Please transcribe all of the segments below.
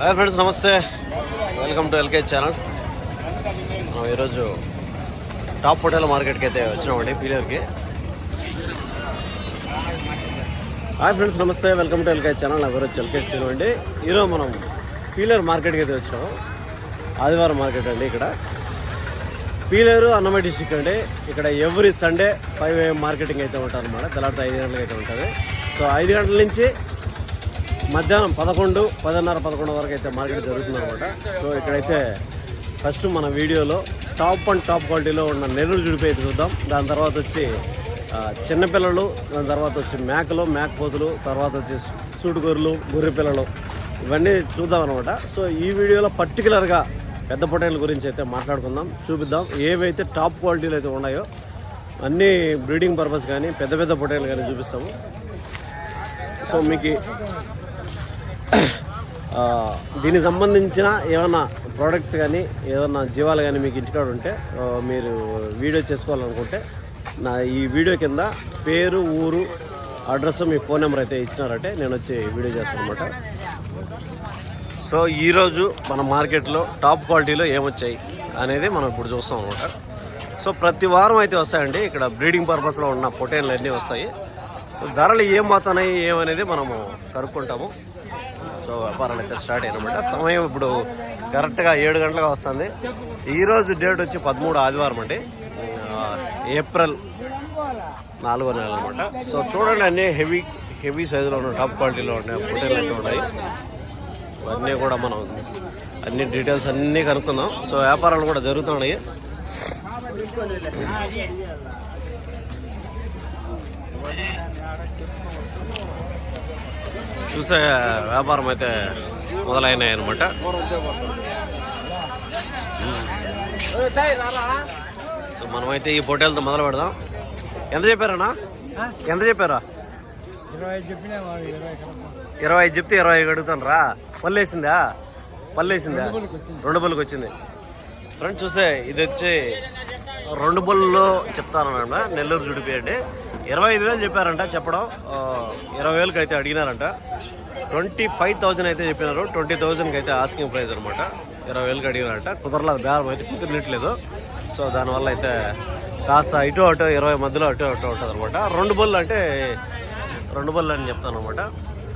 Hi friends నమస్తే. Welcome to LK channel మనం ఈరోజు టాప్ హోటల్ మార్కెట్కి అయితే వచ్చినామండి పీలర్కి హాయ్ ఫ్రెండ్స్ నమస్తే. వెల్కమ్ టు ఎల్కే ఛానల్ నా పేరు ఎల్కే శ్రీను అండి. ఈరోజు మనం పీలర్ మార్కెట్కి అయితే వచ్చినాము ఆదివారం మార్కెట్ అండి ఇక్కడ. పీలేరు అన్నమయ్య డిస్టిక్ అండి. ఇక్కడ every Sunday five AM marketing అయితే ఉంటుంది అనమాట తెల్లారితో ఐదు గంటలకి అయితే ఉంటుంది. సో ఐదు గంటల నుంచి మధ్యాహ్నం పదకొండు పదిన్నర పదకొండు వరకు అయితే మార్కెట్ జరుగుతుంది అనమాట సో ఇక్కడైతే ఫస్ట్ మన వీడియోలో టాప్ అండ్ టాప్ క్వాలిటీలో ఉన్న నెల్లూరు జుడిపి అయితే చూద్దాం. దాని తర్వాత వచ్చి చిన్నపిల్లలు దాని తర్వాత వచ్చి మేకలు మేకపోతులు తర్వాత వచ్చి సూటుగొర్రెలు గొర్రె పిల్లలు ఇవన్నీ చూద్దాం అనమాట సో ఈ వీడియోలో పర్టికులర్గా పెద్ద పొటైల గురించి అయితే మాట్లాడుకుందాం చూపిద్దాం. ఏవైతే టాప్ క్వాలిటీలు అయితే ఉన్నాయో అన్నీ బ్రీడింగ్ పర్పస్ కానీ పెద్ద పెద్ద పొటేలు కానీ చూపిస్తాము. సో మీకు దీనికి సంబంధించిన ఏమైనా ప్రోడక్ట్స్ కానీ ఏదైనా జీవాలు కానీ మీకు ఇంటికాడ ఉంటే మీరు వీడియో చేసుకోవాలనుకుంటే నా ఈ వీడియో కింద పేరు ఊరు అడ్రస్ మీ ఫోన్ నెంబర్ అయితే ఇచ్చినారంటే నేను వచ్చి వీడియో చేస్తాను అనమాట సో ఈరోజు మన మార్కెట్లో టాప్ క్వాలిటీలో ఏమొచ్చాయి అనేది మనం ఇప్పుడు చూస్తాం అనమాట సో ప్రతి వారం అయితే వస్తాయండి. ఇక్కడ బ్రీడింగ్ పర్పస్లో ఉన్న పొటేన్లు అన్నీ వస్తాయి. సో ధరలు ఏం పోతున్నాయి ఏమనేది మనము కనుక్కుంటాము. సో వ్యాపారాలు అయితే స్టార్ట్ అయినమాట సమయం ఇప్పుడు కరెక్ట్గా ఏడు గంటలుగా వస్తుంది. ఈరోజు డేట్ వచ్చి పదమూడు ఆదివారం అండి. ఏప్రిల్ నాలుగో నెల అనమాట సో చూడండి అన్నీ హెవీ హెవీ సైజులో ఉన్న టాప్ క్వాలిటీలో ఉన్నాయి పొటేన్లు అయితే ఉన్నాయి. అన్నీ కూడా మనం అన్ని డీటెయిల్స్ అన్నీ కనుక్కుందాం. సో వ్యాపారాలు కూడా జరుగుతున్నాయి చూస్తే వ్యాపారం అయితే మొదలైనాయి అనమాట సో మనమైతే ఈ పొట్టేలతో మొదలు పెడదాం. ఎంత చెప్పారన్నా? ఎంత చెప్పారా? ఇరవై ఐదు చెప్తే ఇరవై ఐదు అడుగుతాను రా పళ్ళు వేసిందా పళ్ళు వేసిందా రెండు పళ్ళకి వచ్చింది. ఫ్రెండ్స్ చూస్తే ఇది వచ్చి రెండు బళ్ళు చెప్తారన్నమాట నెల్లూరు జుడిపోయండి. ఇరవై ఐదు వేలు చెప్పారంట చెప్పడం. ఇరవై వేలకి అయితే అడిగినారంట. ట్వంటీ ఫైవ్ థౌజండ్ అయితే చెప్పినారు. ట్వంటీ థౌజండ్కి అయితే ఆస్కింగ్ ప్రైస్ అనమాట. ఇరవై వేలకి అడిగినారంట. కుదరలేదు బేరం అయితే కుదిరట్లేదు. సో దానివల్ల అయితే కాస్త ఇటు అటు ఇరవై మధ్యలో అటు అటు ఉంటుంది అనమాట రెండు బళ్ళు అంటే రెండు బళ్ళు అని చెప్తాను అనమాట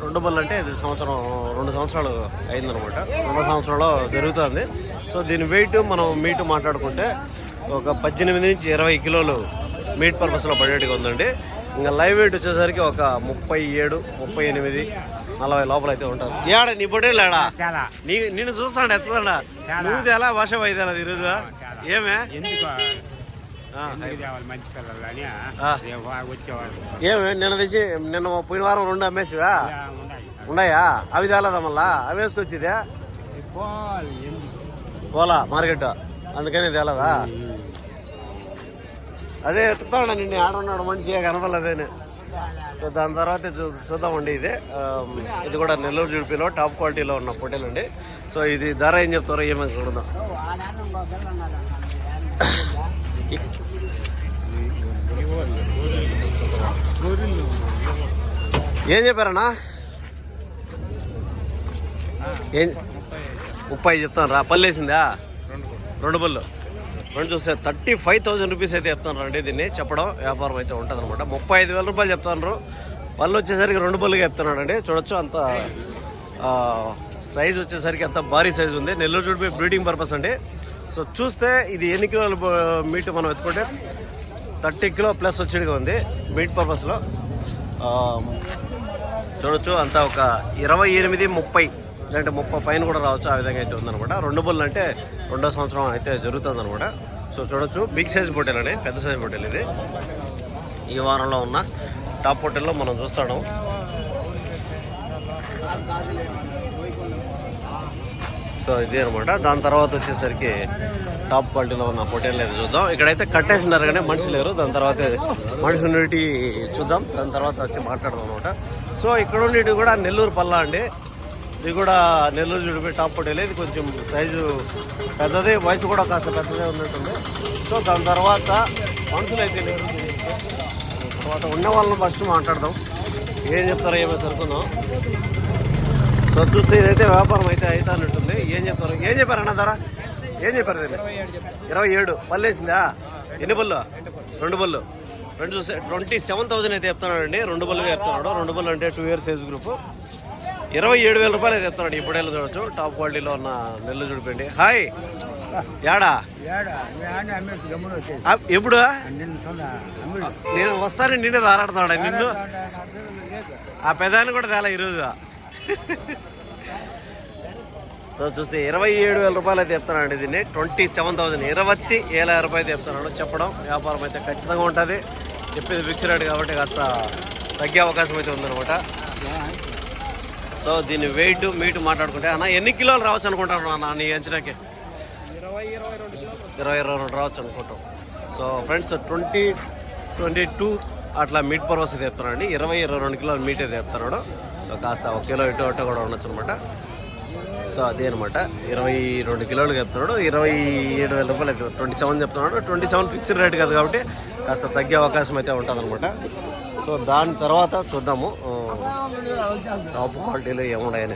రెండు బళ్ళు అంటే ఇది సంవత్సరం రెండు సంవత్సరాలు అయిందనమాట రెండు సంవత్సరాలు జరుగుతుంది. సో దీని వెయిట్ మనం మీటు మాట్లాడుకుంటే ఒక పద్దెనిమిది నుంచి ఇరవై కిలోలు మీట్ పర్పస్లో పడేట్టుగా ఉందండి. ఇంకా లైవ్ వెయిట్ వచ్చేసరికి ఒక ముప్పై ఏడు ముప్పై ఎనిమిది నలభై లోపల అయితే ఉంటుంది ఏడా నీ చాలా. నీ నిన్ను చూస్తాడు ఎత్తదా నువ్వు తేలా భాష వైద్యాల ఈరోజు ఏమే? ఏమే నిన్న తెచ్చి నిన్న పోయిన వారం రెండు అమ్మేసివా? ఉన్నాయి. అవి తేలేదా మళ్ళా? అవి వేసుకొచ్చిదే? పోలా మార్కెట్. అందుకని తేలదా? అదే ఎత్తుతాడు నిన్ను? ఆడున్నాడు మనిషి కనపడలేదేనే. సో దాని తర్వాత చూ- చూద్దామండి ఇది. ఇది కూడా నెల్లూరు జుడిపిలో టాప్ క్వాలిటీలో ఉన్న పొట్టేలు అండి సో ఇది ధర ఏం చెప్తారో ఏమని చూడదాం. ఏం చెప్పారన్నా? ఏం? ముప్పై చెప్తాను రా పల్లేసిందా రెండు పళ్ళు. రెండు చూస్తే థర్టీ ఫైవ్ థౌసండ్ రూపీస్ అయితే చెప్తాను దీన్ని. చెప్పడం వ్యాపారం అయితే ఉంటుంది అనమాట ముప్పై ఐదు వేల రూపాయలు చెప్తున్నారు. పళ్ళు వచ్చేసరికి రెండు పళ్ళుగా చెప్తున్నాడు అండి చూడొచ్చు అంత సైజ్ వచ్చేసరికి అంత భారీ సైజ్ ఉంది. నెల్లూరు చూడిపోయి బ్రీడింగ్ పర్పస్ అండి. సో చూస్తే ఇది ఎన్ని కిలోల మీట్ మనం ఎత్తుకుంటే థర్టీ కిలో ప్లస్ వచ్చేట్టుగా ఉంది మీట్ పర్పస్లో చూడొచ్చు అంతా ఒక ఇరవై ఎనిమిది ముప్పై లేదంటే ముప్పై పైన కూడా రావచ్చు ఆ విధంగా అయితే ఉందనమాట రెండు బళ్ళు అంటే రెండో సంవత్సరం అయితే జరుగుతుంది అనమాట సో చూడొచ్చు. బిగ్ సైజ్ పొట్టేల్ అని పెద్ద సైజ్ పొట్టేల్ ఇది. ఈ వారంలో ఉన్న టాప్ పొట్టెల్లో మనం చూస్తాడు. సో ఇది అనమాట దాని తర్వాత వచ్చేసరికి టాప్ క్వాలిటీలో ఉన్న పొటేల్ అయితే చూద్దాం. ఇక్కడైతే కట్టేసినారు కానీ మనిషి లేరు. దాని తర్వాత మనిషి ఉన్నటి చూద్దాం. దాని తర్వాత వచ్చి మాట్లాడదాం అనమాట సో ఇక్కడ ఉండేటివి కూడా నెల్లూరు పల్లా అండి. ఇది కూడా నెల్లూరు చూడిపి టాప్ పొటేల్ ఇది కొంచెం సైజు పెద్దది వయసు కూడా కాస్త పెద్దదే ఉన్నట్టుంది. సో దాని తర్వాత మనుషులు అయితే లేరు. తర్వాత ఉన్న వాళ్ళని ఫస్ట్ మాట్లాడదాం. ఏం చెప్తారో ఏమో తెలుసుకుందాం. సో చూస్తే ఇదైతే వ్యాపారం అయితే అయితే ఏం చెప్తారు ఏం చెప్పారు అన్న ధర? ఏం చెప్పారు దీన్ని? ఇరవై ఏడు. పళ్ళు వేసిందా? ఎన్ని పళ్ళు? రెండు పళ్ళు. రెండు చూస్తే ట్వంటీ సెవెన్ థౌసండ్ అయితే చెప్తున్నాడు రెండు పళ్ళుగా చెప్తున్నాడు. రెండు పళ్ళు అంటే టూ ఇయర్స్ ఏజ్ గ్రూప్. ఇరవై ఏడు వేల రూపాయలు అయితే చెప్తున్నాడు ఇప్పుడు వెళ్ళి చూడొచ్చు. టాప్ క్వాలిటీలో ఉన్న నెల్లు చూడిపోయింది హాయ్ యాడా? ఎప్పుడు? నేను వస్తాను నిన్నే దారాడుతున్నాడా? నిన్ను? ఆ పెదాన్ని కూడా తేలా ఈరోజు. సో చూస్తే ఇరవై ఏడు వేల రూపాయలు అయితే చెప్తున్నాడు దీన్ని ట్వంటీ సెవెన్ థౌసండ్. ఇరవై ఏళ్ళ రూపాయలు చెప్తున్నాడు చెప్పడం వ్యాపారం అయితే ఖచ్చితంగా ఉంటుంది. చెప్పేది ఫిక్స్ రేట్ కాబట్టి కాస్త తగ్గే అవకాశం అయితే ఉందన్నమాట. సో దీని వెయిట్ మీటు మాట్లాడుకుంటే అన్న ఎన్ని కిలోలు రావచ్చు అనుకుంటాను అన్న నీ అంచనాకి? ఇరవై ఇరవై రెండు ఇరవై ఇరవై రెండు రావచ్చు అనుకుంటాం. So friends twenty twenty two అట్లా మీట్ పర్వస్ అయితే చెప్తున్నాడు ఇరవై ఇరవై రెండు కిలోలు మీట్ అయితే చెప్తున్నాడు సో కాస్త ఒక కిలో ఇటు అటు కూడా ఉండొచ్చు అనమాట సో అదే అనమాట ఇరవై రెండు కిలోలు చెప్తున్నాడు ఇరవై ఏడు వేల రూపాయలు ట్వంటీ సెవెన్ చెప్తున్నాడు ట్వంటీ సెవెన్ ఫిక్స్డ్ రేట్ కదా కాబట్టి కాస్త తగ్గే అవకాశం అయితే ఉంటుంది అనమాట సో దాని తర్వాత చూద్దాము. టాప్ క్వాలిటీలో ఏమున్నాయి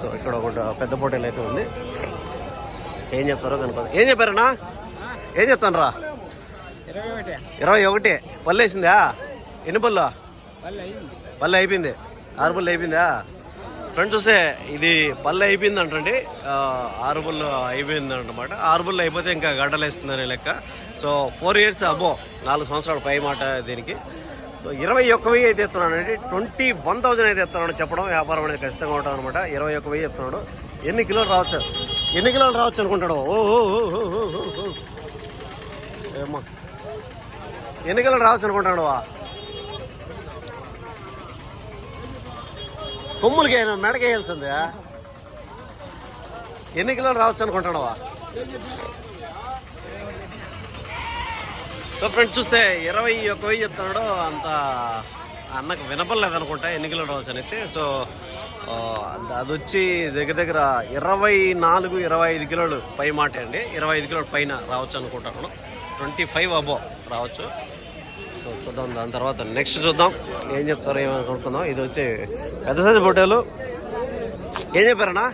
సో ఇక్కడ ఒక పెద్ద పోటీలు అయితే ఉంది. ఏం చెప్తారో కనుకో ఏం చెప్పారన్నా? ఏం చెప్తాను రా ఇరవై ఒకటి. పల్లె పళ్ళు వేసిందా? ఎన్ని పళ్ళు? పళ్ళు అయిపోయింది. ఆరు పళ్ళు అయిపోయిందా? ఫ్రెండ్స్ చూస్తే ఇది పళ్ళు అయిపోయింది అంటండి ఆరు పళ్ళు అయిపోయింది అనమాట ఆరు పళ్ళు అయిపోతే ఇంకా గడ్డలు వేస్తుందనే లెక్క. సో ఫోర్ ఇయర్స్ అబో నాలుగు సంవత్సరాలు పై మాట దీనికి. సో ఇరవై ఒక్క వెయ్యి అయితే ఎత్తున్నాడు ట్వంటీ వన్ థౌసండ్ అయితే ఎత్తున్నాడు చెప్పడం వ్యాపారం అనేది ఖచ్చితంగా ఉంటాం అనమాట. ఇరవై ఒక్క వెయ్యి ఎత్తున్నాడు ఎన్ని కిలోలు రావచ్చు? ఎన్ని కిలోలు రావచ్చు అనుకుంటాడు? ఓ ఓ, ఏమ్మా. ఎన్ని కిలోలు రావచ్చు అనుకుంటాడు? వా కొమ్ములకి అయినా మెడకేయాల్సిందే ఎన్ని కిలోలు రావచ్చు అనుకుంటాడు? వా సో ఫ్రెండ్స్ చూస్తే ఇరవై ఒక వెయ్యి చెప్తున్నాడు అంత అన్నకు వినపడలేదు అనుకుంటా ఎన్ని కిలోలు రావచ్చు అనేసి సో అది వచ్చి దగ్గర దగ్గర ఇరవై నాలుగు ఇరవై ఐదు కిలోలు పై మాట అండి. ఇరవై ఐదు కిలోల పైన రావచ్చు అనుకుంటున్నాను ట్వంటీ ఫైవ్ అబో రావచ్చు. సో చూద్దాం దాని తర్వాత నెక్స్ట్ చూద్దాం. ఏం చెప్తారో ఏమని కొనుక్కుందాం ఇది వచ్చి పెద్ద సైజు పొట్టేలు. ఏం చెప్పారన్నా?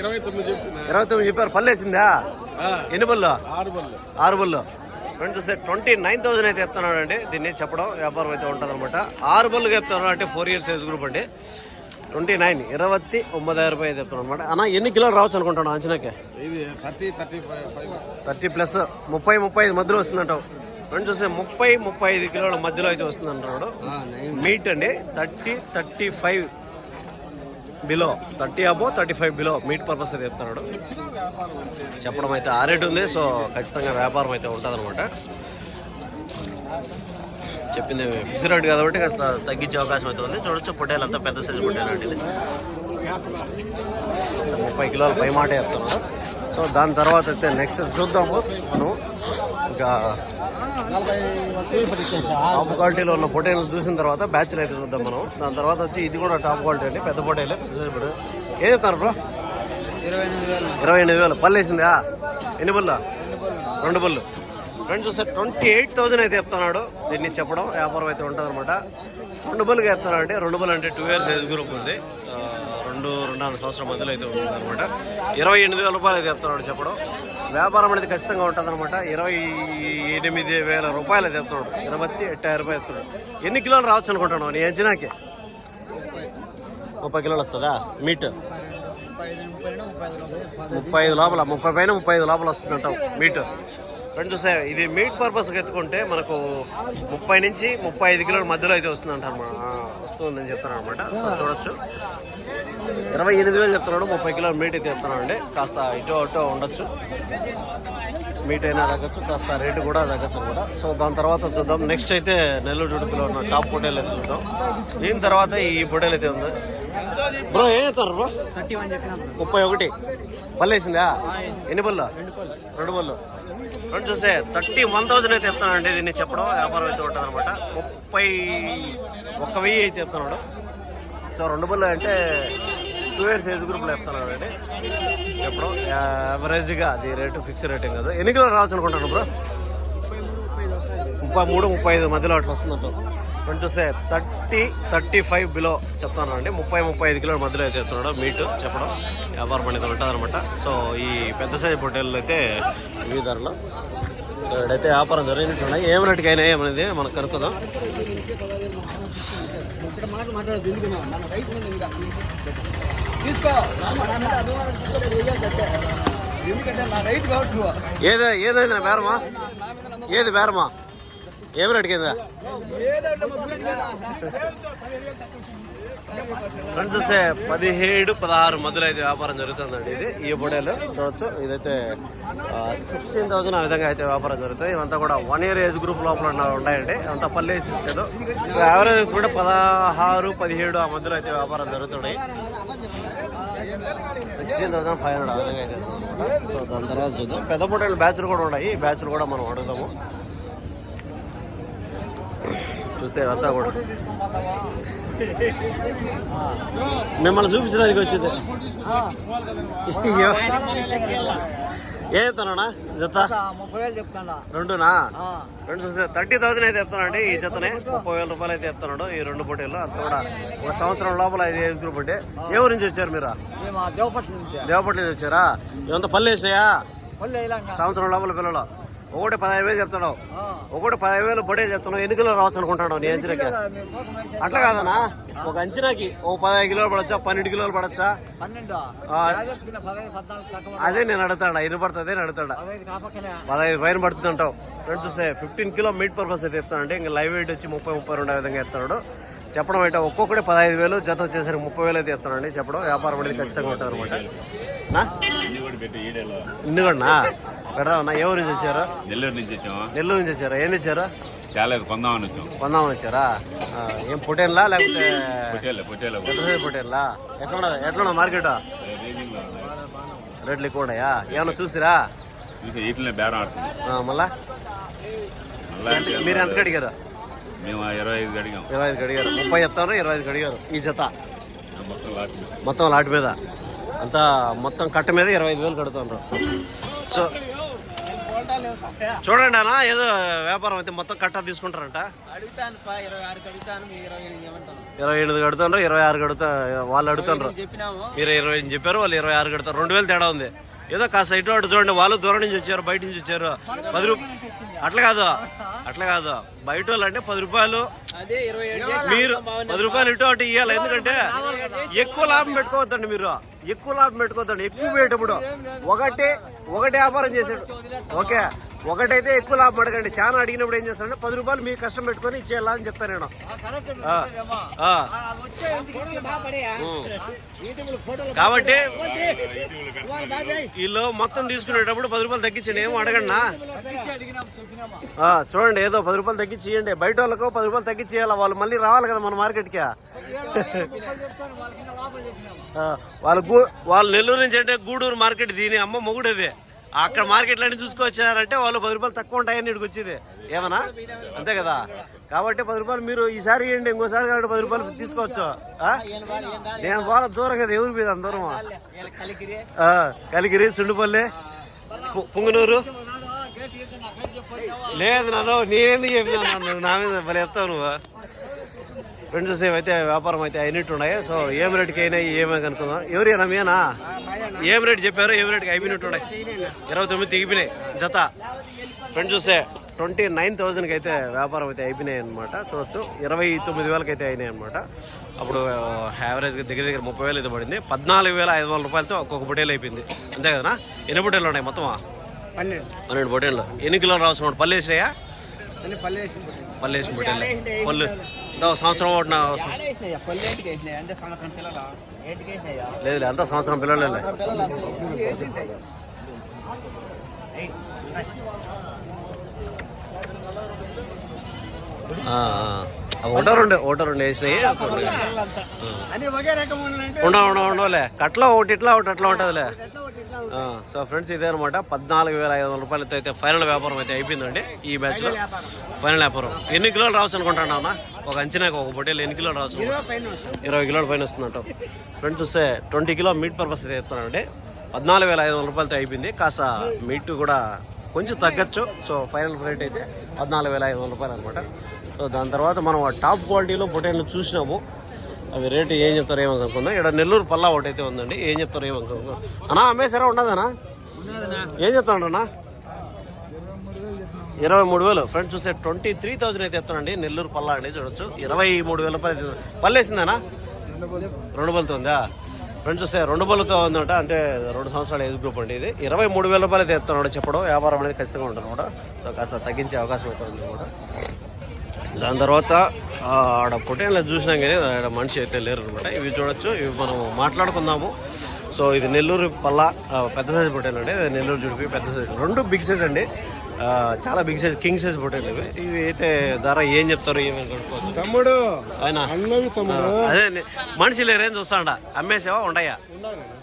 ఇరవై తొమ్మిది చెప్తున్నా ఇరవై తొమ్మిది చెప్పారు. పళ్ళు వేసిందా? ఎన్ని పళ్ళు? ఆరు పళ్ళు. ఆరు బళ్ళు ఫ్రెండ్స్ చూస్తే ట్వంటీ నైన్ థౌసండ్ అయితే చెప్తున్నాడు అండి దీన్ని చెప్పడం వ్యాపారం అయితే ఉంటుంది అనమాట ఆరు బళ్ళు చెప్తున్నారు అంటే ఫోర్ ఇయర్స్ ఏజ్ గ్రూప్ అండి. ట్వంటీ నైన్ ఇరవై ఒమ్మిది రూపాయలు అయితే చెప్తున్నాడు అనమాట అన్న ఎన్ని కిలోలు రావచ్చు అనుకుంటాను అంచనాకే? థర్టీ ప్లస్ ముప్పై ముప్పై ఐదు మధ్యలో వస్తుందంటావు. ఫ్రెండ్స్ చూస్తే ముప్పై ముప్పై ఐదు కిలోల మధ్యలో అయితే వస్తుంది అంటున్నాడు మీట్ అండి thirty thirty five. Below thirty above thirty five below meat purpose అయితే చెప్తున్నాడు చెప్పడం అయితే ఆ రేట్ ఉంది సో ఖచ్చితంగా వ్యాపారం అయితే ఉంటుంది అనమాట చెప్పింది ఫిక్స్ రేట్ కాబట్టి కాస్త తగ్గించే అవకాశం అయితే ఉంది. చూడొచ్చు పొట్టేలు అంతా పెద్ద సైజు పొట్టేలు లాంటిది. ముప్పై కిలోల పై మాట చెప్తున్నాడు సో దాని తర్వాత అయితే నెక్స్ట్ చూద్దాము. ఇంకా టాప్ క్వాలిటీలో ఉన్న పొటేలు చూసిన తర్వాత బ్యాచ్లు అయితే చూద్దాం మనం. దాని తర్వాత వచ్చి ఇది కూడా టాప్ క్వాలిటీ అండి. పెద్ద పొటేలే పొటేలు ఏం చెప్తారు బ్రో ఇరవై ఎనిమిది వేలు. ఇరవై ఎనిమిది వేలు. పళ్ళు వేసిందా? ఎన్ని పళ్ళు? రెండు పళ్ళు. ఫ్రెండ్స్ చూస్తే ట్వంటీ ఎయిట్ థౌసండ్ అయితే చెప్తున్నాడు. దీన్ని చెప్పడం వ్యాపారం అయితే ఉంటుంది అనమాట రెండు బళ్ళుగా చెప్తున్నాడు అంటే రెండు బల్ అంటే టూ ఇయర్స్ ఏజ్ గ్రూప్ ఉంది. రెండు రెండున్నర సంవత్సరం మధ్యలో అయితే ఉంటుంది అనమాట ఇరవై ఎనిమిది వేల రూపాయలు అయితే చెప్తున్నాడు చెప్పడం. వ్యాపారం అనేది ఖచ్చితంగా ఉంటుంది అనమాట ఇరవై ఎనిమిది వేల రూపాయలు అయితే చెప్తున్నాడు. ఇరవై ఎట్టాయి రూపాయలు చెప్తున్నాడు. ఎన్ని కిలోలు రావచ్చు అనుకుంటున్నావు? నీ అంచనాకి? ముప్పై కిలోలు వస్తుందా? మీట్ ముప్పై ఐదు లోపల ముప్పై పైన ముప్పై ఐదు లోపల వస్తుందంటావు. మీట్ ఫ్రెండ్స్ చూసే ఇది మీట్ పర్పస్కి ఎత్తుకుంటే మనకు ముప్పై నుంచి ముప్పై ఐదు కిలోల మధ్యలో అయితే వస్తుందంట వస్తుందని చెప్తున్నాను అనమాట సో చూడొచ్చు. ఇరవై ఎనిమిది వేలు చెప్తున్నాడు ముప్పై కిలోల మీట్ అయితే చెప్తున్నాడు అండి. కాస్త ఇటో అటో ఉండొచ్చు. మీట్ అయినా తగ్గచ్చు కాస్త రేటు కూడా తగ్గచ్చు అనమాట సో దాని తర్వాత చూద్దాం. నెక్స్ట్ అయితే నెల్లూరు జుడుపులో ఉన్న టాప్ పొటేల్ అయితే చూద్దాం. దీని తర్వాత ఈ పొటేల్ అయితే ఉంది. బ్రో ఏం చెప్తారు బ్రో ముప్పై ఒకటి. పళ్ళు వేసిందా ఎన్ని పళ్ళు? రెండు పళ్ళు. రెండు చూస్తే థర్టీ వన్ థౌసండ్ అయితే చెప్తానండి దీన్ని చెప్పడం. వ్యాపారం అయితే ఉంటుంది అనమాట ముప్పై ఒక్క వెయ్యి అయితే చెప్తున్నాడు. సో రెండు పళ్ళు అంటే టూ ఇయర్స్ ఏజ్ గ్రూప్లో చెప్తున్నాడు అండి. చెప్పడం. యావరేజ్గా అది రేటు ఫిక్స్ రేట్ ఏం కాదు. ఎన్ని కిలో రావచ్చు అనుకుంటాను బ్రో? ముప్పై మూడు ముప్పై ఐదు మధ్యలో అట్లా వస్తుందంట. ఫ్రెండ్ చూస్తే థర్టీ థర్టీ ఫైవ్ బిలో చెప్తాను అండి ముప్పై ముప్పై ఐదు కిలోల మధ్యలో అయితే చెప్తున్నాడు. మీట్ చెప్పడం వ్యాపారం అనేది ఉంటుందన్నమాట సో ఈ పెద్ద సైజు పొట్టేళ్ళు అయితే ఈ ధరలో. సో ఇక్కడైతే వ్యాపారం జరిగినట్టున్నాయి ఏం రేటుకి అయినా ఏమనేది మనకు కనుక్కుందాం. మాట్లాడదు తీసుకో. ఎందుకంటే నా రైతు కాబట్టి ఏదో ఏదైంది నా బేరమా ఏది బేరమా? ఏం రేటుకి అయిందా ఏదంటే? ఫ్రెండ్స్ చూస్తే పదిహేడు పదహారు మధ్యలో అయితే వ్యాపారం జరుగుతుందండి ఇది ఈ బొడేలు చూడొచ్చు. ఇదైతే సిక్స్టీన్ థౌసండ్ ఆ విధంగా అయితే వ్యాపారం జరుగుతుంది. ఇవంతా కూడా వన్ ఇయర్ ఏజ్ గ్రూప్ లోపల ఉన్నాయండి. అంతా పల్లేసి లేదు సో యావరేజ్ కూడా పదహారు పదిహేడు ఆ మధ్యలో అయితే వ్యాపారం జరుగుతున్నాయి. సిక్స్టీన్ థౌసండ్ ఫైవ్ హండ్రెడ్ ఆ విధంగా అయితే సో దాని తర్వాత చూద్దాం. పెద్ద బొడేలు బ్యాచ్లు కూడా ఉన్నాయి. ఈ బ్యాచ్లు కూడా మనం అడుగుతాము చూస్తే ఇవంతా కూడా. మిమ్మల్ని చూపించడానికి వచ్చింది. ఏ చెప్తానా జత? రెండునా? రెండు చూస్తే థర్టీ థౌసండ్ అయితే చెప్తానండి ఈ జతనే. ముప్పై వేల రూపాయలు అయితే చెప్తున్నాడు ఈ రెండు పోటీలు అంతా కూడా ఒక సంవత్సరం లోపల ఇది ఏజ్ గ్రూప్ అంటే ఏ ఊరి నుంచి వచ్చారు మీరు? దేవపట్ల నుంచి. దేవపట్ల నుంచి వచ్చారా? ఇవంతా పల్లె వేసినాయా సంవత్సరం లోపల పిల్లలు. ఒకటి పదహైదు వేలు చెప్తాడు ఒకటి పదహైదు వేలు బొడే చెప్తున్నావు. ఎన్ని కిలోలు రావచ్చు అనుకుంటాడు నీ అంచనాకి? అట్లా కాదనా ఒక అంచనాకి ఓ పదహైదు కిలోలు పడచ్చా? పన్నెండు కిలోలు పడచ్చా? అదే నేను అడుగుతాడా ఎన్ని పడుతుంది అని అడుగుతాడా పదహైదు పైన పడుతుంది అంటావు. ఫ్రెండ్స్ చూస్తే ఫిఫ్టీన్ కిలో మీట్ పర్పస్ అయితే చెప్తానంటే ఇంకా లైవ్ వెయిట్ వచ్చి ముప్పై ముప్పై రెండు విధంగా ఎత్తాడు చెప్పడం అయితే ఒక్కొక్కటి పదహైదు వేలు జత వచ్చేసరికి ముప్పై వేలు అయితే ఎత్తానండి చెప్పడం వ్యాపారం అనేది ఖచ్చితంగా ఉంటుంది అనమాట ఇన్ని కూడా పెడదామన్నా ఏ ఊరి నుంచి వచ్చారు? నెల్లూరు నుంచి వచ్చాము? నెల్లూరు నుంచి వచ్చారా? ఏం తెచ్చారు? చాలా కొందామని వచ్చాం. కొందామని వచ్చారా? ఆ, ఏం పొటేన్లా లేకపోతే పొట్టేలే పొట్టేలే పొటేన్లా? ఎట్లా ఎట్లా మార్కెట్? రేట్లు ఎక్కువ ఉన్నాయా? ఏమన్నా చూసిరా? చూసి వీటిని బేరం ఆడుతుంది. ఆ, మళ్ళా? మళ్ళా అంటే మీరు ఎంతకు అడిగారు మేము ఇరవై ఐదు అడిగాం. ఇరవై ఐదుకి అడిగారు. ముప్పై చెప్తారు ఇరవై ఐదుకి అడిగారు. ఈ జత? మొత్తం లాస్ట్ మొత్తం లాట్ మీద. అంతా మొత్తం కట్ట మీద ఇరవై ఐదు వేలు కడుతుండ్రు సో చూడండి అన్న ఏదో వ్యాపారం అయితే మొత్తం కట్ట తీసుకుంటారంట. ఇరవై ఎనిమిది ఏమంటాను ఇరవై ఆరు కడుతా వాళ్ళు చెప్పినాము. మీరు ఇరవై చెప్పారు వాళ్ళు ఇరవై ఆరు కడతారు. రెండు వేలు తేడా ఉంది. ఏదో కాస్త ఇటు అటు చూడండి వాళ్ళు దూరం నుంచి వచ్చారు బయట నుంచి వచ్చారు. పది రూపాయలు అట్లా కాదు అట్లా కాదు. బయట వాళ్ళు అంటే పది రూపాయలు. మీరు పది రూపాయలు ఇటు అటు ఇవ్వాలి ఎందుకంటే ఎక్కువ లాభం పెట్టుకోవద్దండి మీరు. ఎక్కువ లాభం పెట్టుకోవద్దండి. ఎక్కువ పోయేటప్పుడు ఒకటి ఒకటి వ్యాపారం చేసాడు ఓకే. ఒకటైతే ఎక్కువ లాభం అడగండి. చాలా అడిగినప్పుడు ఏం చేస్తానంటే పది రూపాయలు మీకు కష్టం పెట్టుకొని ఇచ్చేయాలా అని చెప్తాను నేను. కరెక్ట్ ఆ, ఆ, వచ్చే ఉం. యూట్యూబ్ ఫోటోలు కాబట్టి వీళ్ళు మొత్తం తీసుకునేటప్పుడు పది రూపాయలు తగ్గించండి ఏమో అడగండి నా. అడిగినాం చెప్పినామా. ఆ, చూడండి ఏదో పది రూపాయలు తగ్గించి ఇవ్వండి బయట వాళ్ళకు పది రూపాయలు తగ్గించి ఇవ్వాలి వాళ్ళు మళ్ళీ రావాలి కదా మన మార్కెట్కి. వాళ్ళు వాళ్ళు నెల్లూరు నుంచి అంటే గూడూరు మార్కెట్ దీని అమ్మ మొగుడు అది అక్కడ మార్కెట్ అన్ని చూసుకొచ్చారంటే వాళ్ళు పది రూపాయలు తక్కువ ఉంటాయని ఇక్కడికి వచ్చేది. ఏమన్నా? అంతే కదా. కాబట్టి పది రూపాయలు మీరు ఈసారి ఇవ్వండి ఇంకోసారి కాబట్టి పది రూపాయలు తీసుకోవచ్చు. నేను బాగా దూరం కదా ఎవరు మీద అంత దూరం? కలిగిరి సుండుపల్లి పుంగనూరు. లేదు నన్ను నేనేందుకు చెప్పినా? నా మీద భలే ఎత్తావు నువ్వు. ఫ్రెండ్స్ అయితే వ్యాపారం అయితే అయినట్టు ఉన్నాయి. సో ఏం రేటుకి అయినాయి ఏమే కనుక్కుందాం ఎవరైనా మీనా ఏం రేటు చెప్పారు? ఏం రేటుకి అయిపోయినట్టు ఉన్నాయి. ఇరవై తొమ్మిది తెగిపోయినాయి. జత. ఫ్రెండ్స్ చూస్తే ట్వంటీ నైన్ థౌజండ్కి అయితే వ్యాపారం అయితే అయిపోయినాయి అనమాట చూడొచ్చు. ఇరవై తొమ్మిది వేలకి అయితే అయినాయి అనమాట అప్పుడు యావరేజ్గా దగ్గర దగ్గర ముప్పై వేలు అయితే పడింది. పద్నాలుగు వేల ఐదు వందల రూపాయలతో ఒక్కొక్క పొటేలు అయిపోయింది. అంతే కదా ఎన్ని పొటేలు ఉన్నాయి మొత్తమా? పన్నెండు. పన్నెండు పొటేళ్ళు ఎన్ని కిలోలు రావచ్చు పళ్ళు పల్లె పళ్ళు వేసిన పొటేళ్ళు పళ్ళు సంవత్సరం ఒకటిన లేదు అంతా సంవత్సరం పిల్లలే పిల్లలు అంతే వేసింటాయి ఒకటో రెండు ఒకటో రెండు వేసినాయి ఉండవు ఉండవు ఉండవులే కట్లో ఒకటి ఇట్లా ఒకటి అట్లా ఉంటుందిలే. సో ఫ్రెండ్స్ ఇదే అనమాట పద్నాలుగు వేల ఐదు వందల రూపాయలతో అయితే ఫైనల్ వ్యాపారం అయితే అయిపోయిందండి ఈ బ్యాచ్లో. ఫైనల్ వ్యాపారం. ఎన్ని కిలోలు రావచ్చు అనుకుంటున్నా అన్న? ఒక అంచనాకు ఒక పొట్టేలు ఎన్ని కిలోలు రావచ్చు? ఇరవై కిలోల పైన వస్తుందంట ఫ్రెండ్స్ చూస్తే ట్వంటీ కిలో మీట్ పర్పస్ అయితే ఇస్తానండి పద్నాలుగు వేల ఐదు వందల రూపాయలతో అయిపోయింది. కాస్త మీట్ కూడా కొంచెం తగ్గచ్చు. సో ఫైనల్ రేట్ అయితే పద్నాలుగు వేల ఐదు వందల రూపాయలు అనమాట సో దాని తర్వాత మనం ఆ టాప్ క్వాలిటీలో పొటేన్లు చూసినాము. అవి రేటు ఏం చెప్తారో ఏమో అనుకుందాం. ఇక్కడ నెల్లూరు పల్లా ఒకటి అయితే ఉందండి. ఏం చెప్తారో ఏమో అనుకుందాం. అన్నా అమ్మేసారా ఉండదనా ఏం చెప్తాను అన్నా ఇరవై మూడు వేలు. ఫ్రెండ్స్ చూస్తే ట్వంటీ త్రీ థౌసండ్ అయితే చెప్తానండి. నెల్లూరు పల్లా అండి చూడొచ్చు. ఇరవై మూడు వేల రూపాయలు పళ్ళు వేసిందేనా రెండు బలతో ఉందా? ఫ్రెండ్స్ చూస్తే రెండు బలతో ఉందంట అంటే రెండు సంవత్సరాల ఏజ్ గ్రూప్ అండి ఇది. ఇరవై మూడు వేల రూపాయలు అయితే చెప్తున్నాడు చెప్పడం వ్యాపారం అనేది ఖచ్చితంగా ఉంటుంది కూడా సో కాస్త తగ్గించే అవకాశం అయితే ఉంది కూడా దాని తర్వాత ఆడ పొటేన్లో చూసినాం కానీ ఆడ మనిషి అయితే లేరు అనమాట ఇవి చూడొచ్చు ఇవి మనం మాట్లాడుకుందాము. సో ఇది నెల్లూరు పల్ల పెద్ద సైజు పొటేన్లు అండి. నెల్లూరు జుడిపి పెద్ద సైజు. రెండు బిగ్ సైజ్ అండి. చాలా బిగ్ సైజ్ కింగ్ సైజ్ పొటేన్లు ఇవి. ఇవి అయితే ధర ఏం చెప్తారు తమ్ముడు ఆయన అదే మనిషి లేరేం చూస్తాండ అమ్మేసావా ఉండయా?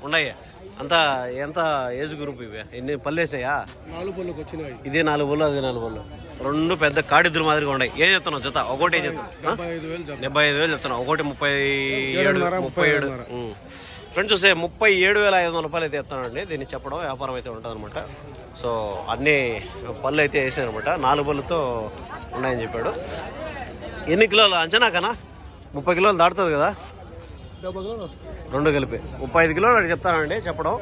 ఉండయ్యా అంత ఎంత ఏజ్ గ్రూప్ ఇవి? ఎన్ని పల్లేసాయా నాలుగు పళ్ళకి వచ్చినాయి. ఇదే నాలుగు బళ్ళు అదే నాలుగు బళ్ళు రెండు పెద్ద కాడిద్దులు మాదిరిగా ఉన్నాయి. ఏం చెప్తున్నావు జత? ఒకటి ఏం చెప్తాను డెబ్బై ఐదు వేలు చెప్తున్నావు. ఒకటి ముప్పై ఏడు ముప్పై ఏడు. ఫ్రెండ్స్ చూస్తే ముప్పై ఏడు వేల ఐదు వందల రూపాయలు అయితే చెప్తానండి దీన్ని చెప్పడం వ్యాపారం అయితే ఉంటుందన్నమాట. సో అన్ని పళ్ళు అయితే వేసాయనమాట నాలుగు పళ్ళుతో ఉన్నాయని చెప్పాడు. ఎన్ని కిలోలు అంచనా కన్నా ముప్పై కిలోలు దాటుతుంది కదా? రెండు కలిపి. ముప్పై ఐదు కిలోలు అని చెప్తానండి చెప్పడం.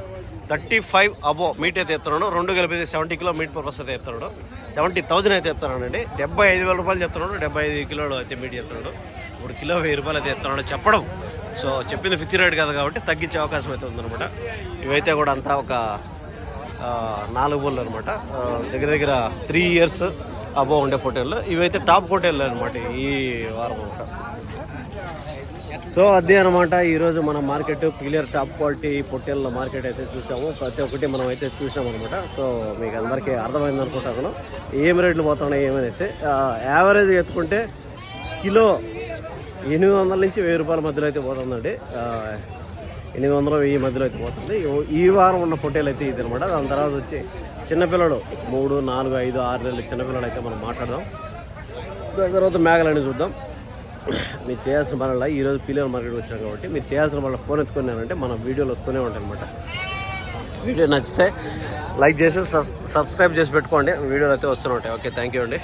థర్టీ ఫైవ్ అబో మీట్ అయితే చెప్తున్నాడు రెండు కలిపి సెవెంటీ కిలో మీట్ పర్పస్ అయితే చెప్తున్నాడు సెవెంటీ థౌసండ్ అయితే చెప్తున్నానండి డెబ్బై ఐదు వేల రూపాయలు చెప్తున్నాడు. డెబ్బై ఐదు కిలోలు అయితే మీట్ చెప్తున్నాడు ఇప్పుడు కిలో వెయ్యి రూపాయలు అయితే చెప్తున్నాడు చెప్పడం. సో చెప్పింది ఫిక్స్ రేట్ కదా కాబట్టి తగ్గించే అవకాశం అయితే ఉందన్నమాట. ఇవైతే కూడా అంతా ఒక నాలుగు బోళ్ళు అనమాట దగ్గర దగ్గర త్రీ ఇయర్స్ అబో ఉండే పొటేళ్ళు ఇవైతే టాప్ పొటేళ్ళు అనమాట ఈ వారం అనమాట సో అదే అనమాట ఈరోజు మన మార్కెట్ క్లియర్ టాప్ క్వాలిటీ పొట్టేళ్ళ మార్కెట్ అయితే చూసాము. ప్రతి ఒక్కటి మనం అయితే చూసాం అనమాట సో మీకు అందరికీ అర్థమైంది అనుకుంటాను ఏం రేట్లు పోతున్నాయి ఏమనేసి యావరేజ్ ఎత్తుకుంటే కిలో ఎనిమిది వందల నుంచి వెయ్యి రూపాయల మధ్యలో అయితే పోతుందండి. ఎనిమిది వందల వెయ్యి మధ్యలో అయితే పోతుంది. ఈ- వారం ఉన్న పొట్టేలు అయితే ఇది అనమాట దాని తర్వాత వచ్చి చిన్నపిల్లడు మూడు నాలుగు ఐదు ఆరు నెలలు చిన్నపిల్లడు అయితే మనం మాట్లాడదాం. దాని తర్వాత మేఘలని చూద్దాం. మీరు చేయాల్సిన పనుల ఈరోజు పీలియర్ మార్కెట్ వచ్చినాం కాబట్టి మీరు చేయాల్సిన వాళ్ళ ఫోన్ ఎత్తుకున్నారంటే మన వీడియోలు వస్తూనే ఉంటాయి అనమాట వీడియో నచ్చితే లైక్ చేసి సబ్- సబ్స్క్రైబ్ చేసి పెట్టుకోండి. వీడియోలు అయితే వస్తూనే ఉంటాయి. ఓకే థ్యాంక్ యూ అండి.